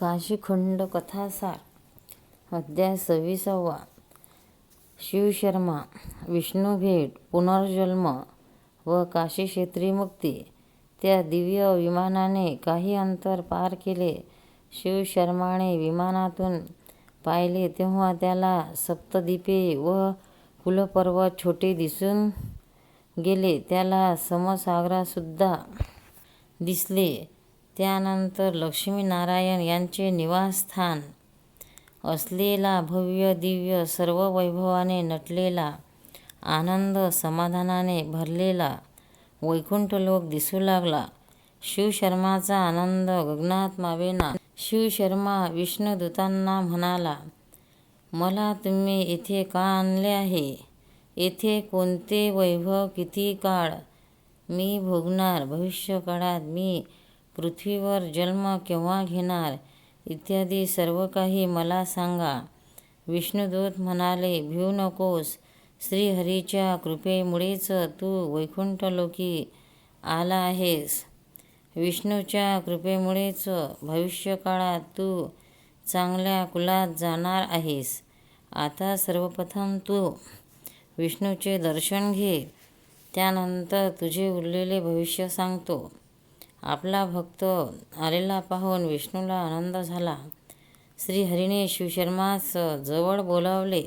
काशीखंड कथासार अध्याय सव्वीसावा शिवशर्मा विष्णुभेट पुनर्जन्म व काशीक्षेत्री मुक्ती त्या दिव्य विमानाने काही अंतर पार केले. शिवशर्माने विमानातून पाहिले तेव्हा त्याला सप्तद्वीपे व कुलपर्वत छोटे दिसून गेले. त्याला समसागरासुद्धा दिसले. त्यानंतर लक्ष्मीनारायण यांचे निवासस्थान असलेला भव्य दिव्य सर्व वैभवाने नटलेला आनंद समाधानाने भरलेला वैकुंठलोक दिसू लागला. शिवशर्माचा आनंद गगनात मावेना. शिवशर्मा विष्णुदूतांना म्हणाला मला तुम्ही इथे का आणले आहे? येथे कोणते वैभव किती काळ मी भोगणार? भविष्यकाळात मी पृथ्वीवर जन्म केव्हा घेणार इत्यादी सर्व काही मला सांगा. विष्णुदूत म्हणाले भिऊ नकोस. श्रीहरीच्या कृपेमुळेच तू वैकुंठलोकी आला आहेस. विष्णूच्या कृपेमुळेच भविष्यकाळात तू चांगल्या कुलात जाणार आहेस. आता सर्वप्रथम तू विष्णूचे दर्शन घे. त्यानंतर तुझे उरलेले भविष्य सांगतो. आपला भक्त आलेला पाहून विष्णूला आनंद झाला. श्रीहरीने शिवशर्मास जवळ बोलावले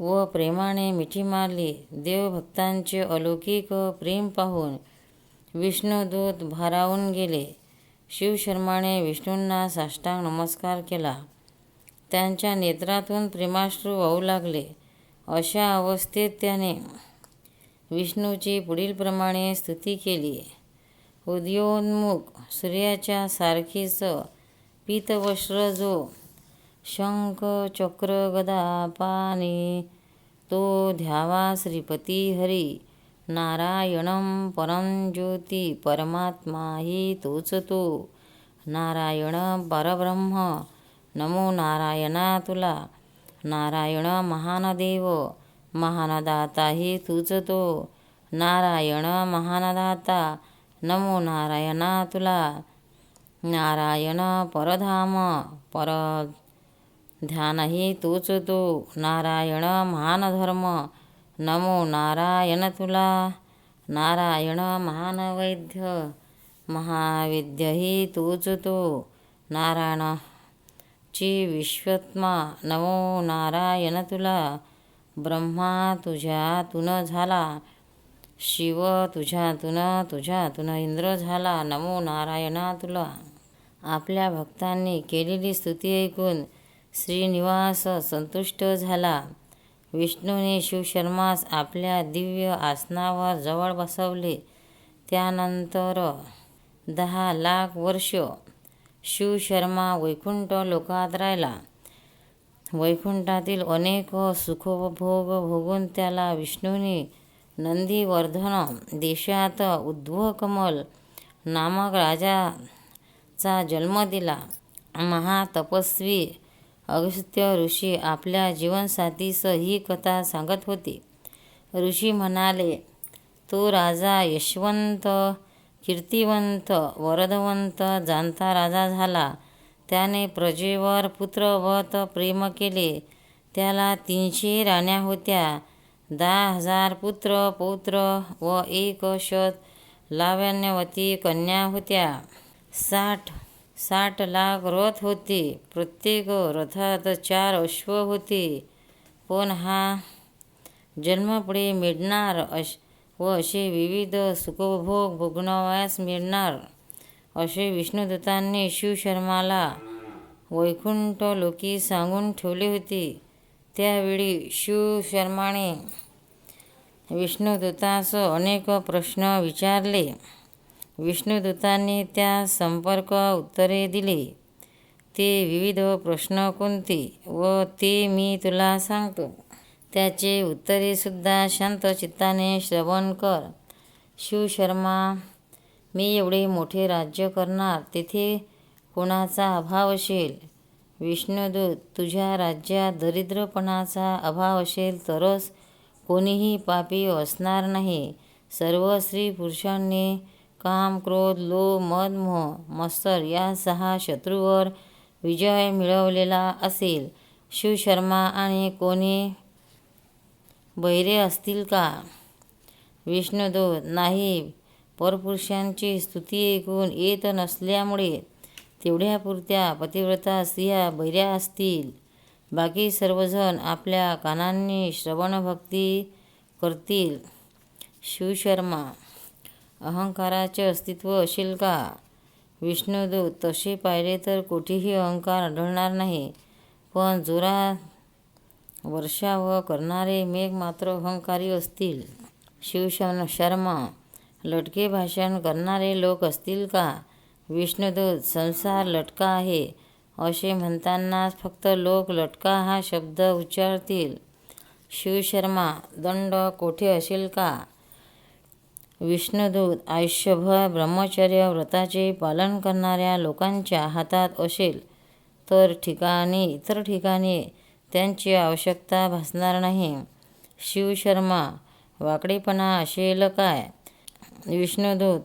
व प्रेमाने मिठी मारली. देवभक्तांचे अलौकिक प्रेम पाहून विष्णुदूत भारावून गेले. शिवशर्माने विष्णूंना साष्टांग नमस्कार केला. त्यांच्या नेत्रातून प्रेमाश्रू वाहू लागले. अशा अवस्थेत त्याने विष्णूची पुढीलप्रमाणे स्तुती केली. उदयोन्मुख सूर्याच्या सारखीच पीतवस्त्र जो शंख चक्र गदा पाणी. तो ध्यावा श्रीपती हरी. नारायणं परम ज्योती परमात्मा ही तोच तो. नारायण परब्रह्म नमो नारायणा तुला. नारायण महान देव महान तूच तो. नारायण महानदाता नमो नारायणा तुला. नारायण परधाम परध्यानहि तूच तू. नारायण महान धर्म नमो नारायण तुला. नारायण महान वैद्य महाविद्याहि तोच तो. नारायणाची विश्वत्मा नमो नारायण तुला. ब्रह्मा तुझ्यातून झाला. शिव तुझ्यातून तुझ्यातून इंद्र झाला नमो नारायणा तुला आपल्या भक्तांनी केलेली स्तुती ऐकून श्रीनिवास संतुष्ट झाला. विष्णूने शिवशर्मास आपल्या दिव्य आसनावर जवळ बसवले. त्यानंतर दहा लाख वर्ष शिवशर्मा वैकुंठ लोकात राहिला. वैकुंठातील अनेक सुखभोग भोगून त्याला विष्णूने नंदीवर्धन देशात उद्धवकमल नामक राजाचा जन्म दिला. महातपस्वी अगस्त्य ऋषी आपल्या जीवनसाथीस ही कथा सांगत होते. ऋषी म्हणाले तो राजा यशवंत कीर्तिवंत वरदवंत जाणता राजा झाला. त्याने प्रजेवर पुत्रवत प्रेम केले. त्याला तीनशे राण्या होत्या. दहा हजार पुत्र पौत्र व एक शत लावण्यवती कन्या होत्या. साठ साठ लाख रथ होते. प्रत्येक रथात चार अश्व होते. पण हा जन्मपुढे मिळणार अश व असे विविध सुखभोग भोगावयास मिळणार असे विष्णुदूतांनी शिवशर्माला वैकुंठलोकी सांगून ठेवले होते. त्यावेळी शिव शर्माने विष्णुदूतास अनेक प्रश्न विचारले. विष्णुदूतांनी त्या संपर्क उत्तरे दिली. ते विविध प्रश्न कोणते व ते मी तुला सांगतो. त्याचे उत्तरेसुद्धा शांत चित्ताने श्रवण कर. शिवशर्मा मी एवढे मोठे राज्य करणार तेथे कोणाचा अभाव असेल? विष्णुदूत तुझ्या राज्यात दरिद्रपणाचा अभाव असेल तरच कोणीही पापी असणार नाही. सर्व स्त्री-पुरुषांनी काम, क्रोध, लोभ, मद, मोह, मत्सर या सहा शत्रूवर विजय मिळवलेला असेल. शिवशर्मा आणि कोणी बहिरे असतील का? विष्णुदूत नाही. परपुरुषांची स्तुती ऐकून येत नसल्यामुळे तेवढ्यापुरत्या पतिव्रता स्त्रिया बहिऱ्या असतील. बाकी सर्वजण आपल्या कानांनी श्रवणभक्ती करतील. शिवशर्मा अहंकाराचे अस्तित्व असेल का? विष्णुदूत तसे पाहिले तर कुठेही अहंकार आढळणार नाही. पण जोरात वर्षाव करणारे मेघ मात्र अहंकारी असतील. शिवशन शर्मा लटके भाषण करणारे लोक असतील का? विष्णुदूत संसार लटका आहे. असे म्हणतानाच फक्त लोक लटका हा शब्द उच्चारतील. शिवशर्मा दंड कोठे असेल का? विष्णुदूत आयुष्यभर ब्रह्मचर्य व्रताचे पालन करणाऱ्या लोकांच्या हातात असेल. तर ठिकाणी इतर ठिकाणी त्यांची आवश्यकता भासणार नाही. शिवशर्मा वाकडेपणा असेल काय? विष्णुदूत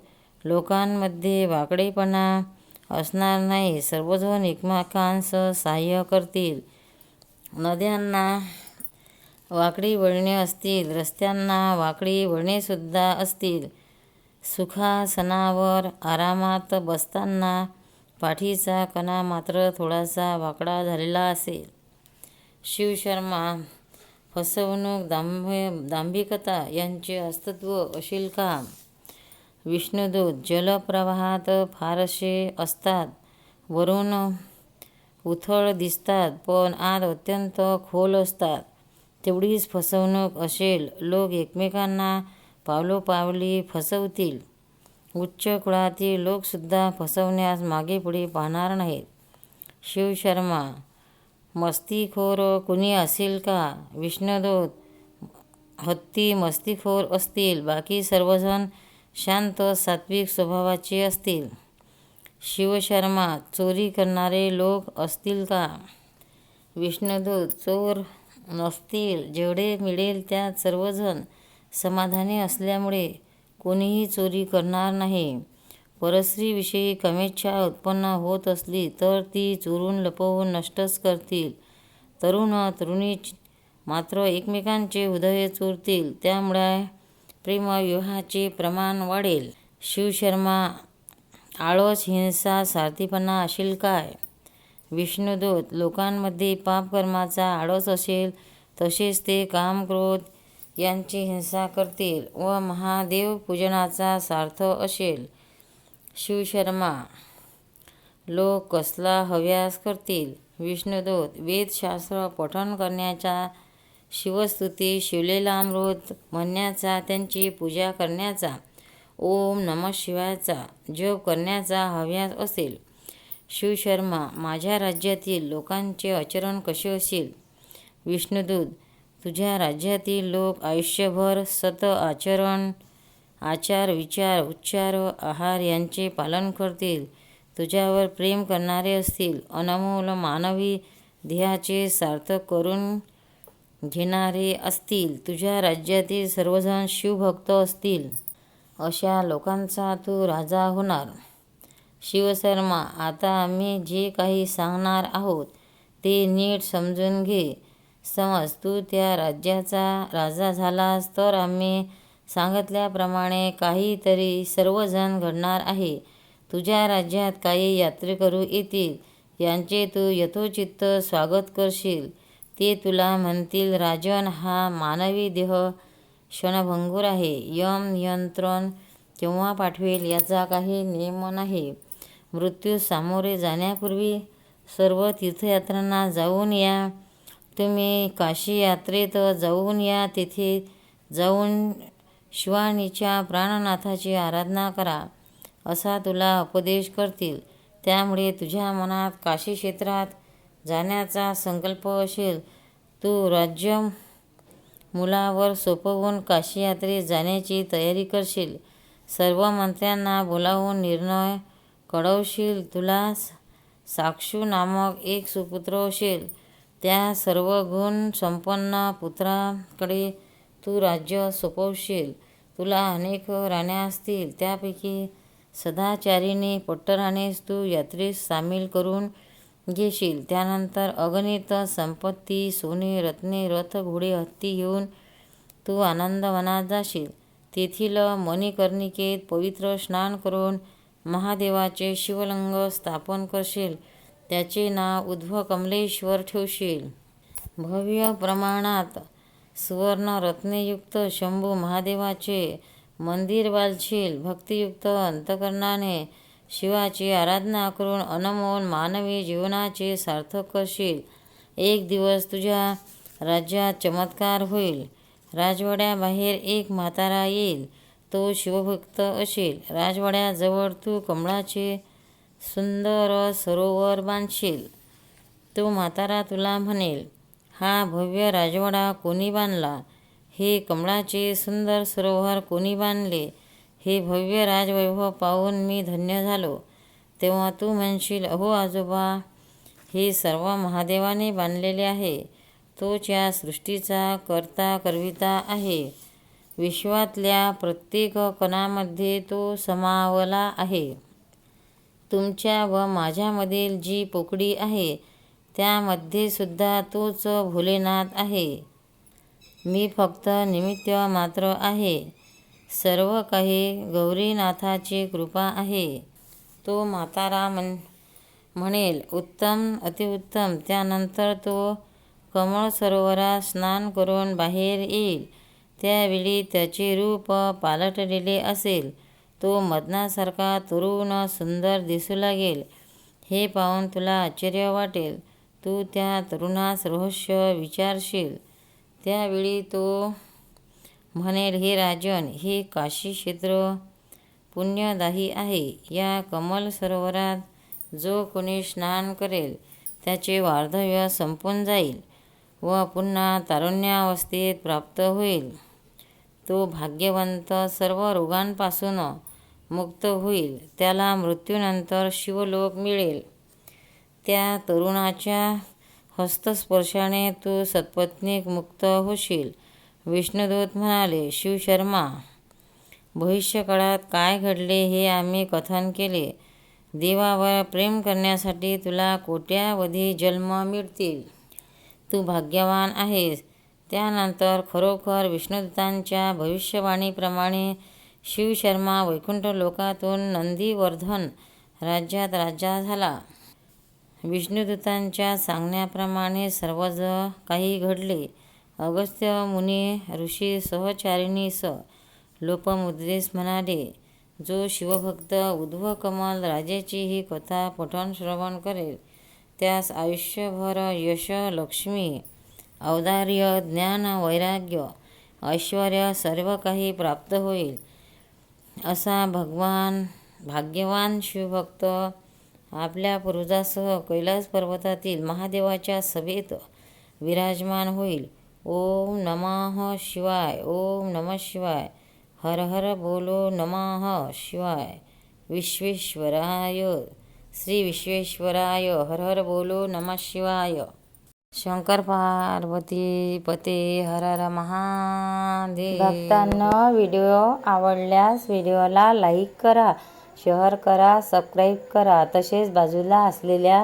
लोकांमध्ये वाकडेपणा असणार नाही. सर्वजण एकमेकांस सहाय्य करतील. नद्यांना वाकडी वळणे असतील. रस्त्यांना वाकडी वळणेसुद्धा असतील. सुखासनावर आरामात बसताना पाठीचा कणा मात्र थोडासा वाकडा झालेला असेल. शिवशर्मा फसवणूक दांभ दांभिकता यांचे अस्तित्व असेल का? विष्णुदूत जलप्रवाहात फारसे असतात. वरून उथळ दिसतात पण आत अत्यंत खोल असतात. तेवढीच फसवणूक असेल. लोक एकमेकांना पावलोपावली फसवतील. उच्च कुळातील लोकसुद्धा फसवण्यास मागे पुढे पाहणार नाहीत. शिवशर्मा मस्तीखोर कुणी असेल का? विष्णुदूत हत्ती मस्तीखोर असतील. बाकी सर्वजण शांत सात्विक स्वभावाचे असतील. शिवशर्मा चोरी करणारे लोक असतील का? विष्णुदूत चोर नसतील. जेवढे मिळेल त्यात सर्वजण समाधानी असल्यामुळे कोणीही चोरी करणार नाही. परस्त्रीविषयी कमेच्छा उत्पन्न होत असली तर ती चोरून लपवून नष्टच करतील. तरुण तरुणी मात्र एकमेकांचे हृदय चोरतील. त्यामुळे प्रेमविवाहाचे प्रमाण वाढेल. शिवशर्मा आळस हिंसा सारथीपणा असेल काय? विष्णुदूत लोकांमध्ये पापकर्माचा आळस असेल तसेच ते काम क्रोध यांची हिंसा करतील व महादेव पूजनाचा सार्थ असेल. शिवशर्मा लोक कसला हव्यास करतील? विष्णुदूत वेदशास्त्र पठण करण्याचा शिवस्तुती शिवलेलामृत म्हणण्याचा त्यांची पूजा करण्याचा ओम नम शिवायचा जप करण्याचा हव्यास असेल. शिवशर्मा माझ्या राज्यातील लोकांचे आचरण कसे असेल? विष्णुदूत तुझ्या राज्यातील लोक आयुष्यभर सत आचरण आचार विचार उच्चार आहार यांचे पालन करतील. तुझ्यावर प्रेम करणारे असतील. अनमोल मानवी ध्येयाचे सार्थक करून घेणारे असतील तुझ्या राज्यातील सर्वजण शिवभक्त असतील अशा लोकांचा तू राजा होणार. शिवशर्मा आता आम्ही जे काही सांगणार आहोत ते नीट समजून घे. समज तू त्या राज्याचा राजा झालास तर आम्ही सांगितल्याप्रमाणे काहीतरी सर्वजण घडणार आहे. तुझ्या राज्यात काही यात्रेकरू येतील यांचे तू यथोचित्त स्वागत करशील. ते तुला म्हणतील राजन हा मानवी देह क्षणभंगूर आहे. यम नियंत्रण केव्हा पाठवेल याचा काही नियम नाही. मृत्यू सामोरे जाण्यापूर्वी सर्व तीर्थयात्रांना जाऊन या. तुम्ही काशी यात्रेत जाऊन या. तेथे जाऊन शिवानीच्या प्राणनाथाची आराधना करा. असा तुला उपदेश करतील. त्यामुळे तुझ्या मनात काशी क्षेत्रात जाण्याचा संकल्प असेल तू राज्य मुलावर सोपवून काशीयात्रेत जाण्याची तयारी करशील. सर्व मंत्र्यांना बोलावून निर्णय कळवशील. तुला साक्षू नामक एक सुपुत्र असेल. त्या सर्व गुण संपन्न पुत्राकडे तू राज्य सोपवशील. तुला अनेक राण्या असतील. त्यापैकी सदाचारिणी पट्टराणेस तू यात्रेस सामील करून घेशील. त्यानंतर अगणित संपत्ती सोने रत्ने रथ घोडे हत्ती घेऊन तू आनंदवनात जाशील. तेथील मणिकर्णिकेत पवित्र स्नान करून महादेवाचे शिवलिंग स्थापन करशील. त्याचे नाव उध्वकमलेश्वर ठेवशील. भव्य प्रमाणात सुवर्ण रत्नेयुक्त शंभू महादेवाचे मंदिर बांधशील भक्तियुक्त अंतकरणाने शिवाची आराधना करून अनमोल मानवी जीवनाचे सार्थक करशील. एक दिवस तुझ्या राज्यात चमत्कार होईल. राजवाड्याबाहेर एक म्हातारा येईल. तो शिवभक्त असेल. राजवाड्याजवळ तू कमळाचे सुंदर सरोवर बांधशील. तो म्हातारा तुला म्हणेल हा भव्य राजवाडा कोणी बांधला? हे कमळाचे सुंदर सरोवर कोणी बांधले? हे भव्य राजवैभव पाहून मी धन्य झालो. तेव्हा तू म्हणशील अहो आजोबा हे सर्व महादेवाने बांधलेले आहे. तोच या सृष्टीचा करता करविता आहे विश्वातल्या प्रत्येक कणामध्ये तो समावला आहे. तुमच्या व माझ्यामधील जी पोकळी आहे त्यामध्ये सुद्धा तोच भोलेनाथ आहे. मी फक्त निमित्त मात्र आहे. सर्व काही गौरीनाथाची कृपा आहे. तो म्हातारा म्हण म्हणेल उत्तम अतिउत्तम त्यानंतर तो कमळ सरोवरात स्नान करून बाहेर येईल. त्यावेळी त्याचे रूप पालटलेले असेल. तो मदनासारखा तरुण सुंदर दिसू लागेल. हे पाहून तुला आश्चर्य वाटेल. तू त्या तरुणास रहस्य विचारशील. त्यावेळी तो म्हणेल हे राजन हे काशी क्षेत्र पुण्यदायी आहे. या कमल सरोवरात जो कोणी स्नान करेल त्याचे वार्धव्य संपून जाईल व पुन्हा तारुण्यावस्थेत प्राप्त होईल. तो भाग्यवंत सर्व रोगांपासून मुक्त होईल. त्याला मृत्यूनंतर शिवलोक मिळेल. त्या तरुणाच्या हस्तस्पर्शाने तू सत्पत्नीक मुक्त होशील. विष्णुदूत म्हणाले शिवशर्मा भविष्यकाळात काय घडले हे आम्ही कथन केले. देवावर प्रेम करण्यासाठी तुला कोट्यावधी जन्म मिळतील. तू भाग्यवान आहेस. त्यानंतर खरोखर विष्णुदूतांच्या भविष्यवाणीप्रमाणे शिवशर्मा वैकुंठ लोकातून नंदीवर्धन राज्यात राजा झाला. विष्णुदूतांच्या सांगण्याप्रमाणे सर्वज काही घडले. अगस्त्य मुनी ऋषी सहचारिणीस लोपमुद्रेस म्हणाले जो शिवभक्त उद्ध्व कमल राजेची ही कथा पठण श्रवण करेल त्यास आयुष्यभर यश लक्ष्मी औदार्य ज्ञान वैराग्य ऐश्वर सर्व काही प्राप्त होईल. असा भगवान भाग्यवान शिवभक्त आपल्या पूर्वजासह कैलास पर्वतातील महादेवाच्या सभेत विराजमान होईल. ओम नमः शिवाय ओम नमः शिवाय। हर हर बोलो नमः शिवाय। विश्वेश्वराय श्री विश्वेश्वराय हर हर बोलो नमः शिवाय। शंकर पार्वती पते हर हर महादेव। भक्तांना व्हिडिओ आवडल्यास व्हिडिओला लाईक करा शेअर करा सबस्क्राईब करा. तसेच बाजूला असलेल्या